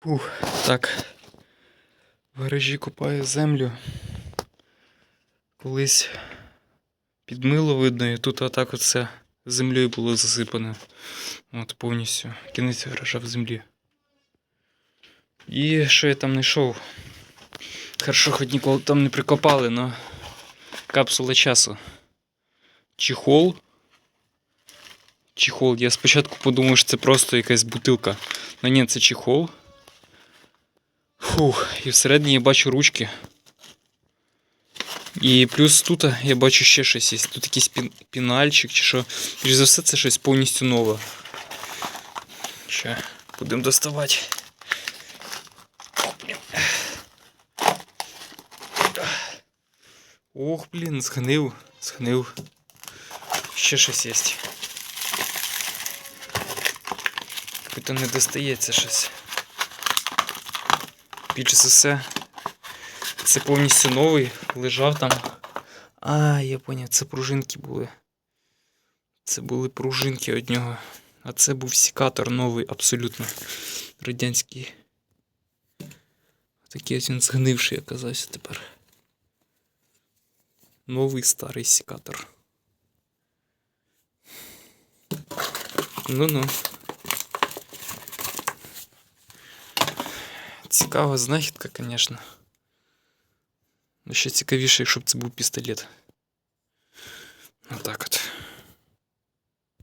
Фух, так. В гаражі копаю землю. Колись підмило видно, і тут отак от все землею було засипане. От повністю. Кінець гаража в землі. І що я там знайшов? Хорошо, хоч ніколи там не прикопали, но капсула часу. Чехол. Чехол. Я спочатку подумав, що це просто якась бутилка. Ну ні, це чехол. Фух, і всередині я бачу ручки. І плюс тут я бачу ще щось є. Тут якийсь пін- пінальчик чи що. Більш за все, це щось повністю нове. Ще будемо доставати. Ох, блін, згнив, згнив. Ще щось є. Якби не достається щось. Більш за все. Це повністю новий, лежав там. А, я поняв, це пружинки були. Це були пружинки від нього. А це був сікатор новий, абсолютно. Радянський. Такий ось він згнивший оказався тепер. Новий старий сікатор. Ну-ну. Цікава знахідка, звісно. Ще цікавіше, якщо б це був пістолет.